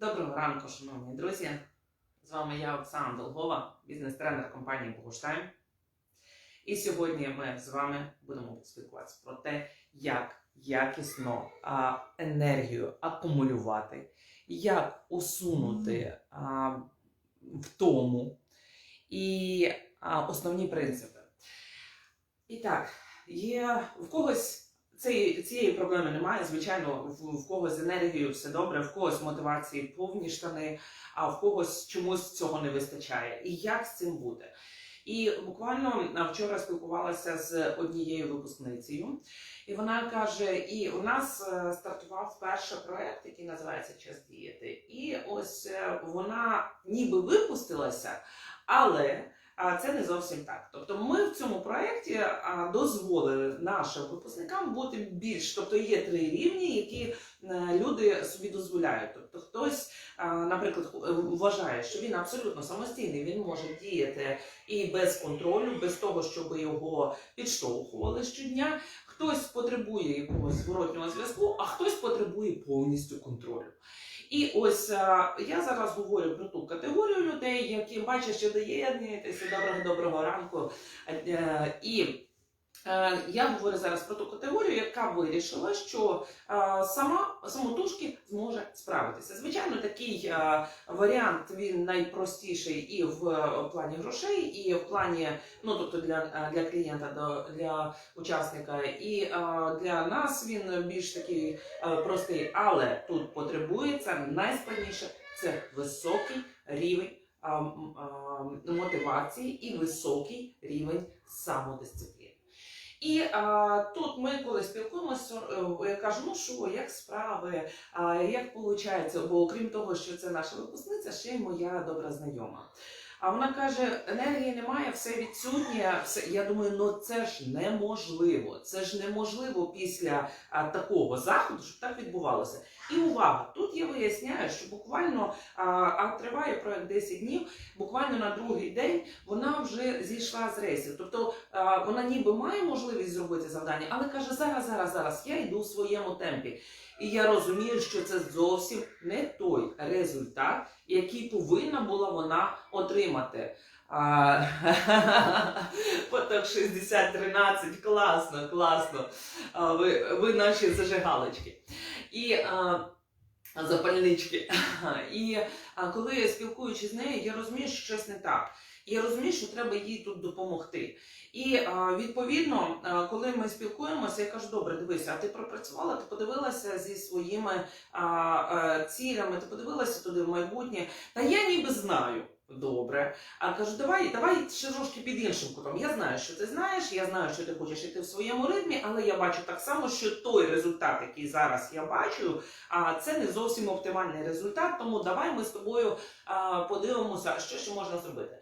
Доброго ранку, шановні друзі. З вами я, Оксана Долгова, бізнес-тренер компанії Богуштайм. І сьогодні ми з вами будемо спілкуватися про те, як якісно а, енергію акумулювати, як усунути а, втому і а, основні принципи. І так, є в когось. Цієї, цієї проблеми немає. Звичайно, в, в когось з енергією все добре, в когось мотивації повні штани, а в когось чомусь цього не вистачає. І як з цим бути? І буквально вчора спілкувалася з однією випускницею, і вона каже: і у нас е, стартував перший проект, який називається Час діяти. І ось е, вона ніби випустилася, але а це не зовсім так. Тобто, ми в цьому проєкті дозволили нашим випускникам бути більш, тобто є три рівні, які е, люди собі дозволяють. Тобто, хтось, наприклад, е, вважає, що він абсолютно самостійний, він може діяти і без контролю, без того, щоб його підштовхували щодня. Хтось потребує якогось зворотнього зв'язку, а хтось потребує повністю контролю. І ось е, я зараз говорю про ту категорію людей, які бачать, що доєднуєтеся доброго доброго ранку. Е, І я говорю зараз про ту категорію, яка вирішила, що е, сама самотужки зможе справитися. Звичайно, такий е, варіант він найпростіший і в е, плані грошей, і в плані, ну тобто для, е, для клієнта, для учасника, і е, для нас він більш такий е, простий, але тут потребується найскладніше це високий рівень мотивації і високий рівень самодисципліни. І а, тут ми, коли спілкуємося, е, я кажу, ну що, як справи, а, як виходить, бо окрім того, що це наша випускниця, ще й моя добра знайома. А вона каже: енергії немає, все відсутнє. Все. Я думаю, ну це ж неможливо. Це ж неможливо після а, такого заходу, щоб так відбувалося. І увага, тут я виясняю, що буквально а, а триває проект 10 днів. Буквально на другий день вона вже зійшла з рейсів. Тобто а, вона ніби має можливість зробити завдання, але каже: зараз, зараз, зараз я йду в своєму темпі. І я розумію, що це зовсім не той результат, який повинна була вона отримати. А, Поток 60-13, класно, класно. Ви, наші зажигалочки. І запальнички. І коли я спілкуючись з нею, я розумію, що щось не так. І я розумію, що треба їй тут допомогти. І відповідно, коли ми спілкуємося, я кажу, добре, дивися, а ти пропрацювала, ти подивилася зі своїми цілями, ти подивилася туди в майбутнє. Та я ніби знаю. Добре. А кажу, давай, давай ще трошки під іншим кутом. Я знаю, що ти знаєш, я знаю, що ти хочеш йти в своєму ритмі, але я бачу так само, що той результат, який зараз я бачу, це не зовсім оптимальний результат. Тому давай ми з тобою подивимося, що ще можна зробити.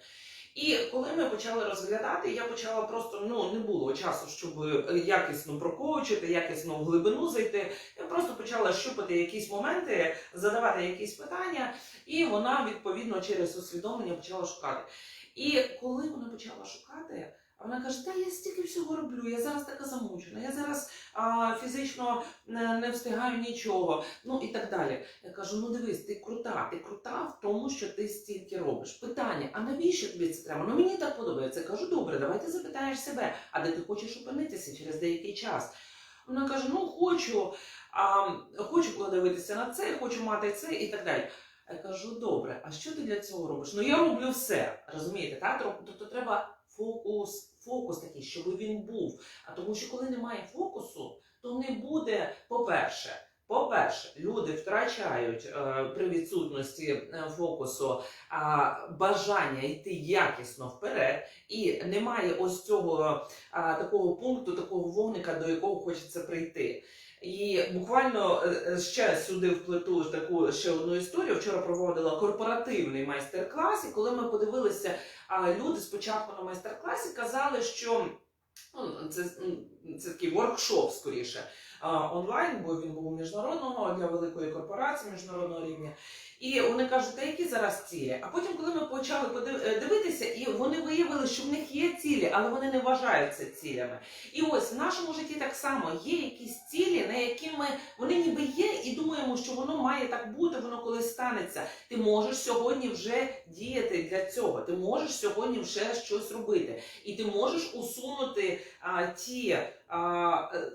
І коли ми почали розглядати, я почала просто ну не було часу, щоб якісно прокоучити, якісно в глибину зайти. Я просто почала щупати якісь моменти, задавати якісь питання, і вона відповідно через усвідомлення почала шукати. І коли вона почала шукати, вона каже: Та я стільки всього роблю, я зараз така замучена, я зараз а, фізично не, не встигаю нічого, ну і так далі. Я кажу: ну дивись, ти крута, ти крута в тому, що ти стільки робиш. Питання: а навіщо тобі це треба? Ну мені так подобається. Я кажу, добре, давай ти запитаєш себе, а де ти хочеш опинитися через деякий час. Вона каже: Ну хочу, а, хочу подивитися на це, хочу мати це і так далі. Я кажу, добре, а що ти для цього робиш? Ну я роблю все. Розумієте, так? Тобто треба фокус, фокус такий, щоб він був. А тому що коли немає фокусу, то не буде, по-перше, по-перше, люди втрачають е, при відсутності е, фокусу а, бажання йти якісно вперед, і немає ось цього а, такого пункту, такого вогника, до якого хочеться прийти. І буквально е, е, ще сюди вплету таку ще одну історію. Вчора проводила корпоративний майстер-клас, і коли ми подивилися, люди спочатку на майстер-класі казали, що ну, це це такий воркшоп скоріше онлайн, бо він був міжнародного для великої корпорації міжнародного рівня. І вони кажуть, та які зараз цілі? А потім, коли ми почали е, дивитися, і вони виявили, що в них є цілі, але вони не вважають це цілями. І ось в нашому житті так само є якісь цілі, на які ми вони ніби є, і думаємо, що воно має так бути, воно колись станеться. Ти можеш сьогодні вже діяти для цього. Ти можеш сьогодні вже щось робити, і ти можеш усунути а, ті е,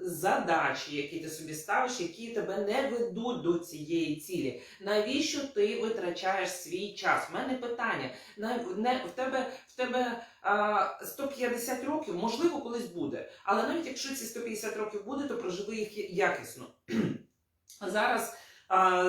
задачі, які ти собі ставиш, які тебе не ведуть до цієї цілі. Навіщо ти витрачаєш свій час? У мене питання. В тебе в тебе а, 150 років, можливо, колись буде. Але навіть якщо ці 150 років буде, то проживи їх якісно. Зараз,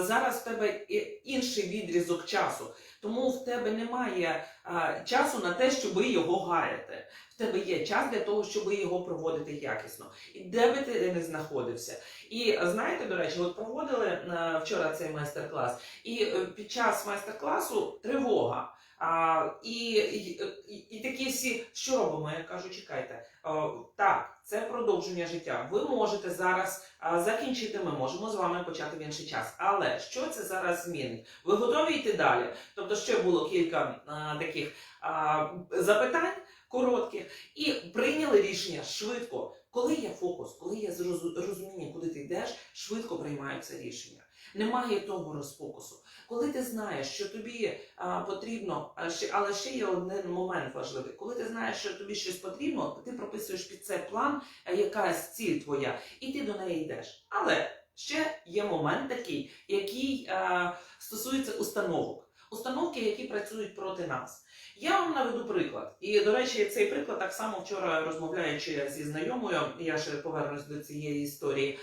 зараз в тебе інший відрізок часу, тому в тебе немає а, часу на те, щоб його гаяти. В тебе є час для того, щоб його проводити якісно. І де би ти не знаходився. І знаєте, до речі, от проводили е, вчора цей майстер-клас, і е, під час майстер-класу тривога. А, і, і, і, такі всі, що робимо? Я кажу, чекайте, о, так, це продовження життя. Ви можете зараз а, закінчити, ми можемо з вами почати в інший час. Але що це зараз змінить? Ви готові йти далі? Тобто, ще було кілька а, таких а, запитань коротких, і прийняли рішення швидко. Коли є фокус, коли є розуміння, куди ти йдеш, швидко приймаються рішення. Немає того розфокусу. Коли ти знаєш, що тобі потрібно, а ще, але ще є один момент важливий. Коли ти знаєш, що тобі щось потрібно, ти прописуєш під це план, а, якась ціль твоя, і ти до неї йдеш. Але ще є момент такий, який а, стосується установок. Установки, які працюють проти нас. Я вам наведу приклад. І, до речі, цей приклад так само вчора розмовляючи зі знайомою, я ще повернусь до цієї історії,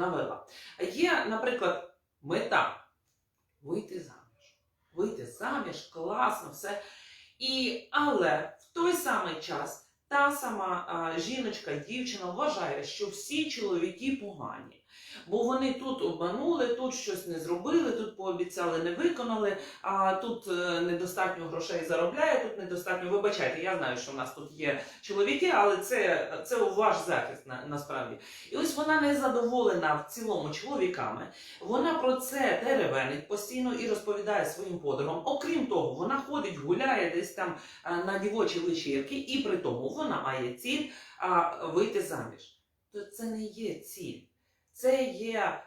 навела. Є, наприклад, мета вийти заміж. Вийти заміж, класно, все. І, але в той самий час та сама а, жіночка, дівчина вважає, що всі чоловіки погані. Бо вони тут обманули, тут щось не зробили, тут пообіцяли, не виконали, а тут е, недостатньо грошей заробляє, тут недостатньо. Вибачайте, я знаю, що в нас тут є чоловіки, але це, це ваш захист на, насправді. І ось вона не задоволена в цілому чоловіками. Вона про це теревенить постійно і розповідає своїм подругам. Окрім того, вона ходить, гуляє десь там на дівочі вечірки, і при тому вона має ціль вийти заміж. То це не є ціль. Це є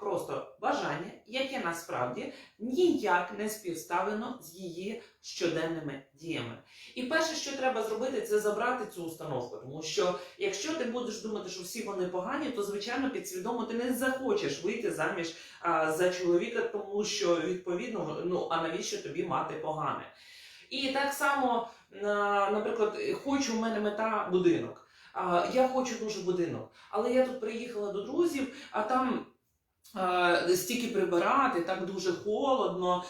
просто бажання, яке насправді ніяк не співставлено з її щоденними діями. І перше, що треба зробити, це забрати цю установку. Тому що якщо ти будеш думати, що всі вони погані, то звичайно підсвідомо ти не захочеш вийти заміж а, за чоловіка, тому що відповідно, ну а навіщо тобі мати погане? І так само, наприклад, хоч у мене мета будинок. Я хочу дуже будинок, але я тут приїхала до друзів, а там. Стільки прибирати, так дуже холодно,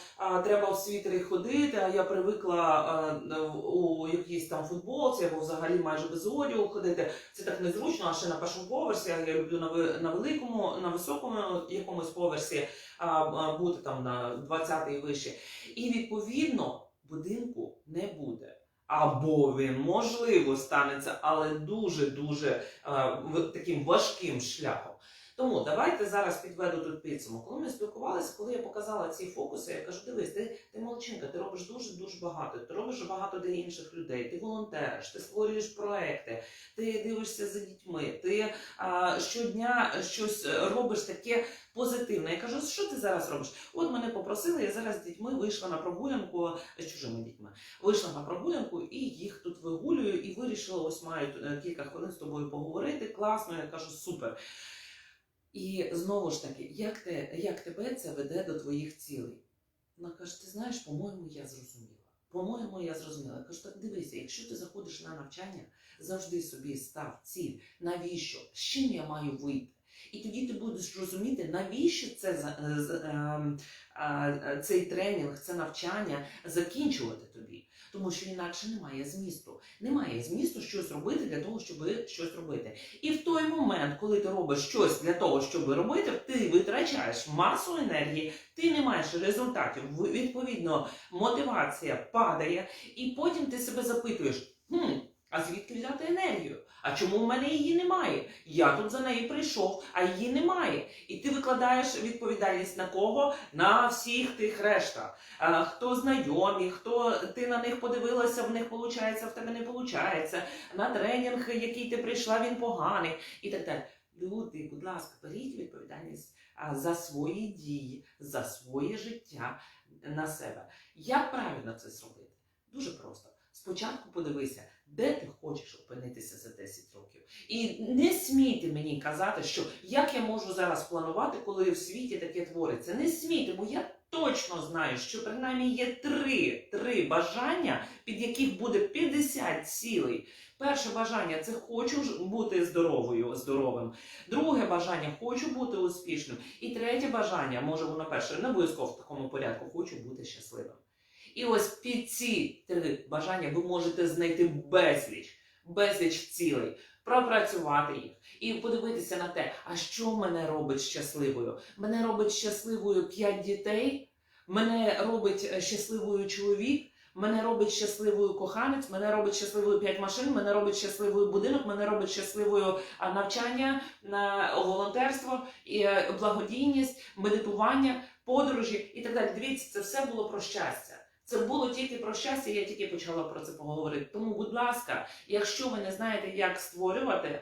треба в світері ходити. А я привикла у якійсь там футболці або взагалі майже без одягу ходити. Це так незручно, а ще на першому поверсі. Я люблю на, великому, на високому якомусь поверсі бути там на 20 і вище. І відповідно будинку не буде. Або він можливо станеться, але дуже дуже таким важким шляхом. Тому давайте зараз підведу тут підсумок. Коли ми спілкувалися, коли я показала ці фокуси, я кажу: дивись, ти, ти молодчинка, ти робиш дуже дуже багато. Ти робиш багато для інших людей. Ти волонтериш, ти створюєш проекти, ти дивишся за дітьми, ти а, щодня щось робиш таке позитивне. Я кажу, що ти зараз робиш? От мене попросили, я зараз з дітьми вийшла на прогулянку з чужими дітьми. Вийшла на прогулянку і їх тут вигулюю, і вирішила, ось маю е, кілька хвилин з тобою поговорити. Класно, я кажу, супер. І знову ж таки, як, те, як тебе це веде до твоїх цілей? Вона каже: ти знаєш, по-моєму, я зрозуміла. По-моєму, я зрозуміла. Я кажу, так дивися, якщо ти заходиш на навчання, завжди собі став ціль, навіщо? З чим я маю вийти? І тоді ти будеш розуміти, навіщо це е, з- ем, е, цей тренінг, це навчання закінчувати тобі. Тому що інакше немає змісту. Немає змісту щось робити для того, щоб щось робити. І в той момент, коли ти робиш щось для того, щоб робити, ти витрачаєш масу енергії, ти не маєш результатів. Відповідно, мотивація падає, і потім ти себе запитуєш: хм, А звідки взяти енергію? А чому в мене її немає? Я тут за нею прийшов, а її немає. І ти викладаєш відповідальність на кого? На всіх тих решта. А, хто знайомі, хто ти на них подивилася, в них виходить, в тебе не виходить. На тренінг, який ти прийшла, він поганий і так далі. Люди, будь ласка, беріть відповідальність за свої дії, за своє життя на себе. Як правильно це зробити? Дуже просто. Спочатку подивися, де ти хочеш опинитися за 10 років. І не смійте мені казати, що як я можу зараз планувати, коли в світі таке твориться. Не смійте, бо я точно знаю, що принаймні є три, три бажання, під яких буде 50 цілей. Перше бажання це хочу бути здоровою, здоровим. Друге бажання хочу бути успішним. І третє бажання, може воно перше, не обов'язково в такому порядку, хочу бути щасливим. І ось під ці три бажання ви можете знайти безліч, безліч цілей, пропрацювати їх і подивитися на те, а що мене робить щасливою. Мене робить щасливою п'ять дітей, мене робить е, щасливою чоловік. Мене робить щасливою коханець, мене робить щасливою п'ять машин, мене робить щасливою будинок, мене робить щасливою навчання, на волонтерство, е, благодійність, медитування, подорожі і так далі. Дивіться, це все було про щастя. Це було тільки про щастя, я тільки почала про це поговорити. Тому, будь ласка, якщо ви не знаєте, як створювати,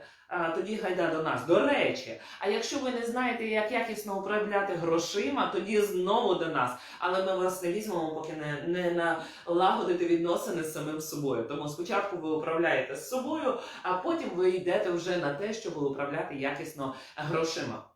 тоді гайда до нас. До речі, а якщо ви не знаєте, як якісно управляти грошима, тоді знову до нас. Але ми вас не візьмемо, поки не, не налагодите відносини з самим собою. Тому спочатку ви управляєте з собою, а потім ви йдете вже на те, щоб управляти якісно грошима.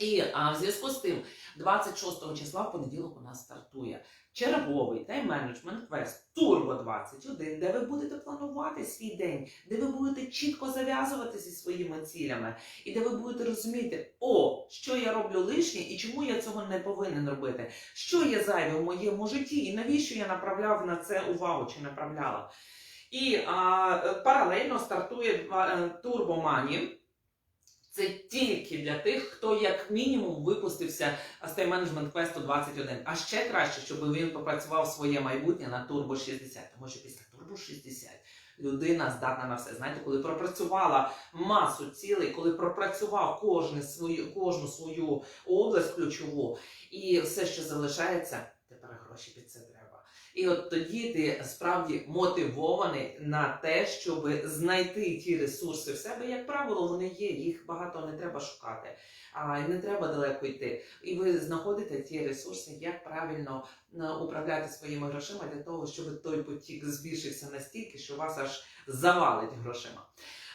І а, в зв'язку з тим, 26 числа в понеділок у нас стартує черговий тайм-менеджмент квест Turbo 21, де ви будете планувати свій день, де ви будете чітко зав'язувати зі своїми цілями, і де ви будете розуміти, о, що я роблю лишнє і чому я цього не повинен робити, що є зайве в моєму житті, і навіщо я направляв на це увагу чи направляла. І а, паралельно стартує е, Turbo Money. Це тільки для тих, хто як мінімум випустився з тайм менеджмент квесту 21. А ще краще, щоб він попрацював своє майбутнє на Turbo 60. Тому що після Turbo 60 людина здатна на все. Знаєте, коли пропрацювала масу цілей, коли пропрацював кожне свою, кожну свою область ключову, і все, що залишається, тепер гроші під треба. І от тоді ти справді мотивований на те, щоб знайти ті ресурси в себе. Як правило, вони є, їх багато не треба шукати, а не треба далеко йти. І ви знаходите ті ресурси, як правильно е, управляти своїми грошима для того, щоб той потік збільшився настільки, що вас аж завалить грошима.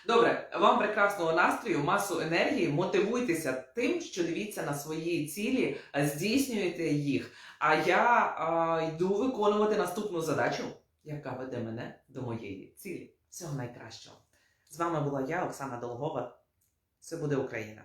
Добре, вам прекрасного настрою, масу енергії, мотивуйтеся тим, що дивіться на свої цілі, е, здійснюєте їх. А я а, йду виконувати наступну задачу, яка веде мене до моєї цілі. Всього найкращого. З вами була я, Оксана Долгова. Це буде Україна.